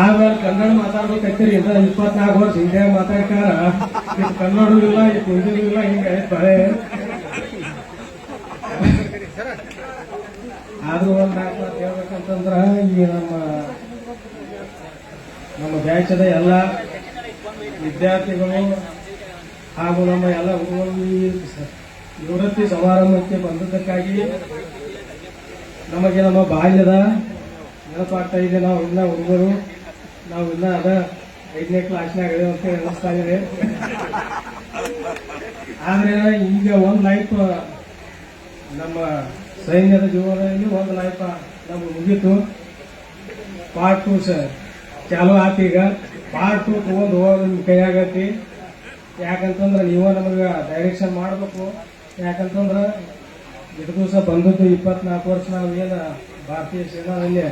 ಆಮೇಲೆ ಕನ್ನಡ ಮಾತಾಡ್ಬೇಕೈತಿರಿ ಇದ ಇಪ್ಪತ್ನಾಲ್ಕು ವರ್ಷ ಹಿಂದೆ ಮಾತಾಡ್ತಾರ. ಇದು ಕನ್ನಡ ಇಲ್ಲ ಇಲ್ಲ ಹಿಂಗೆ ಬಳೆ ಆದ್ರೂ ಒಂದ್ ನಾಲ್ಕು ಮಾತು ಹೇಳ್ಬೇಕಂತಂದ್ರ, ಈ ನಮ್ಮ ನಮ್ಮ ದೇಶದ ಎಲ್ಲ ವಿದ್ಯಾರ್ಥಿಗಳು ಹಾಗೂ ನಮ್ಮ ಎಲ್ಲ ನಿವೃತ್ತಿ ಸಮಾರಂಭಕ್ಕೆ ಬಂದದ್ದಕ್ಕಾಗಿ ನಮಗೆ ನಮ್ಮ ಬಾಲ್ಯದ ನೆನಪಾಗ್ತಾ ಇದೆ, ನಾವು ಇನ್ನ ಹುಡುಗರು. ನಾವು ಇನ್ನ ಅದ ಐದನೇ ಕ್ಲಾಸ್ನಾಗ ಅಂತ ಅನಿಸ್ತಾ ಇದೆ ಆದ್ರೆ ಈಗ ಒಂದ್ ಲೈಫ್ ನಮ್ಮ ಸೈನ್ಯದ ಜೀವನದಲ್ಲಿ ಒಂದು ಲೈಫ್ ನಮ್ಗೆ ಮುಗೀತು. ಪಾರ್ಟ್ ಟು ಸರ್ ಚಾಲು ಆತು ಈಗ. ಪಾರ್ಟ್ ಟು ತಗೊಂಡು ಹೋಗೋದು ನಿಮ್ಮ ಕೈಯಾಗೈತಿ ಯಾಕಂತಂದ್ರೆ ನೀವು ನಮಗೆ ಡೈರೆಕ್ಷನ್ ಮಾಡಬೇಕು. ಯಾಕಂತಂದ್ರೆ ಎರಡು ದಿವಸ ಬಂದದ್ದು ಇಪ್ಪತ್ನಾಲ್ಕು ವರ್ಷ ನಾವು ಏನು ಭಾರತೀಯ ಸೇನಾದಲ್ಲಿ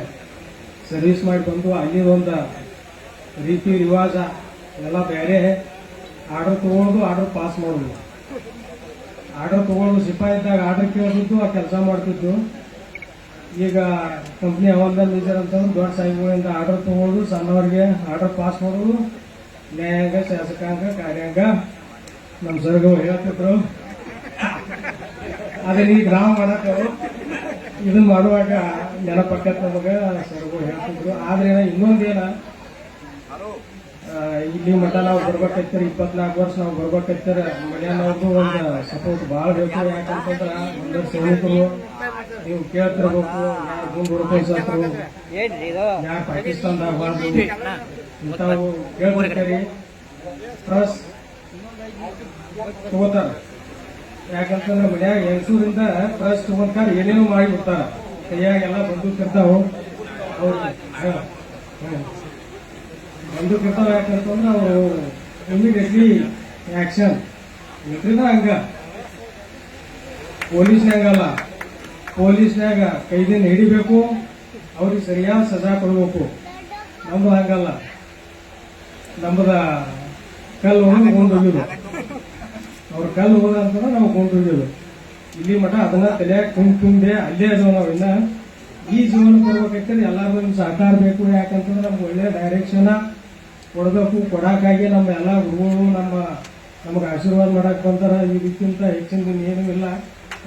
ಸರ್ವಿಸ್ ಮಾಡಿ ಬಂದು ಅಲ್ಲಿ ಒಂದು ರೀತಿ ರಿವಾಜ ಎಲ್ಲ ಬೇರೆ ಆರ್ಡರ್ ತಗೊಳ್ಳೋದು ಆರ್ಡರ್ ಪಾಸ್ ಮಾಡೋದು. ಆರ್ಡರ್ ತಗೊಳ್ಳೋದು ಸಿಪಾಯಿ ಇದ್ದಾಗ ಆರ್ಡರ್ ಕೇಳಿದ್ದು ಆ ಕೆಲಸ ಮಾಡ್ತಿದ್ದು ಈಗ ಕಂಪ್ನಿ ಹವಾಲ್ದಾರ್ ಮೇಜರ್ ಅಂತಂದ್ರೆ ದೊಡ್ಡ ಸಾಹಿಬಗಳಿಂದ ಆರ್ಡರ್ ತಗೊಳ್ಳೋದು ಸಣ್ಣವರಿಗೆ ಆರ್ಡರ್ ಪಾಸ್ ಮಾಡೋದು. ನ್ಯಾಯಾಂಗ, ಶಾಸಕಾಂಗ, ಕಾರ್ಯಾಂಗ ನಮ್ಮ ಸರ್ಗಳು ಹೇಳ್ತಿದ್ರು. ಅದೇ ಈ ಗ್ರಾಮ ಮಾಡಕ ಇದನ್ನ ಮಾಡುವಾಗ ನೆನಪಕ್ಕ ನಮಗೆ ಸರ್ಗಳು ಹೇಳ್ತಿದ್ರು. ಆದ್ರೆ ಇನ್ನೊಂದೇನ ಇಲ್ಲಿ ಮಠ ನಾವು ಬರ್ಬೇಕಾಯ್ತಾರೆ ಇಪ್ಪತ್ನಾಲ್ಕು ವರ್ಷ ನಾವು ಬರ್ಬೇಕಾಯ್ತಾರೆ ಮನೆಯವ್ರದ್ದು ಒಂದು ಸಪೋರ್ಟ್ ಭಾಳ ಬೇಕು ಯಾಕಂತಂದ್ರೆ ಒಂದು ಸೈನಿಕರು ನೀವು ಕೇಳ್ತಿರ್ಬೇಕು. ಯಾರು ಗುಂಡು ಇದು ಯಾರು ಪಾಕಿಸ್ತಾನದಾಗ ಬಾರ್ದು ಇಂಥವು ಕೇಳ್ಬಿಡ್ತಾರೆ ಪ್ಲಸ್ ತಗೋತಾರ. ಯಾಕಂತಂದ್ರೆ ಮನ್ಯಾಗ ಹೆಂಗಸೂರಿಂದ ಪ್ರಸ್ ತಗೊಂಡ್ಕಾರ ಏನೇನೋ ಮಾಡಿ ಬಿಡ್ತಾರ ಕೈಯಾಗೆಲ್ಲ ಬಂದು ಇರ್ತಾವ. ಅವ್ರು ಹ, ಕರ್ತವ್ಯ ಯಾಕಂತಂದ್ರೆ ಅವರು ಇಮಿಡಿಯೇಟ್ಲಿ ಆಕ್ಷನ್ ಇದ್ರಿಂದ ಹಂಗ. ಪೊಲೀಸ್ನಾಗಲ್ಲ ಪೊಲೀಸ್ನಾಗ ಕೈದಿನ ಹಿಡಿಬೇಕು. ಅವ್ರಿಗೆ ಸರಿಯಾದ ಸಜಾ ಕೊಡಬೇಕು. ನಮ್ದು ಹಂಗಲ್ಲ. ನಮ್ಮದ ಕಲ್ಲು ಹೋಗಿ ಕೊಂಡೋಗಿದ್ದು ಅವ್ರ ಕಲ್ಲು ಹೋದ ಅಂತಂದ್ರೆ ನಾವು ಕೊಂಡೋಗಿದ್ದು ಇಲ್ಲಿ ಮಠ ಅದನ್ನ ತಲೆಯಾಗ ತುಂಬ ಅಲ್ಲೇ ಅದಾವ ನಾವು ಇನ್ನ. ಈ ಜೀವನ ಕೊಡ್ಬೇಕಂತ ಎಲ್ಲಾರು ಸಹಕಾರಬೇಕು ಸಹಕಾರ ಬೇಕು ಯಾಕಂತಂದ್ರೆ ನಮ್ಗೆ ಒಳ್ಳೆ ಡೈರೆಕ್ಷನ್ ಕೊಡಬೇಕು, ಕೊಡೋಕ್ಕಾಗಿ ನಮ್ಮ ಎಲ್ಲ ಗುರುಗಳು ನಮ್ಮ, ನಮಗೆ ಆಶೀರ್ವಾದ ಮಾಡಕ್ ಬಂದಾರ. ಇದಕ್ಕಿಂತ ಹೆಚ್ಚಿನ ಏನೂ ಇಲ್ಲ.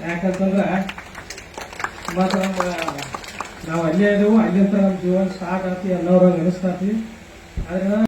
ಯಾಕಂತಂದ್ರೆ ಮಾತ್ರ ನಮ್ಮ, ನಾವು ಅಲ್ಲೇ ಇದ್ದೇವೆ ಅಲ್ಲಿಂದ ನಮ್ಮ ಜೀವನ ಸ್ಟಾರ್ಟ್ ಆತಿ ಎಲ್ಲರೂ ಅನಿಸ್ತಾತಿ ಆದ್ರೆ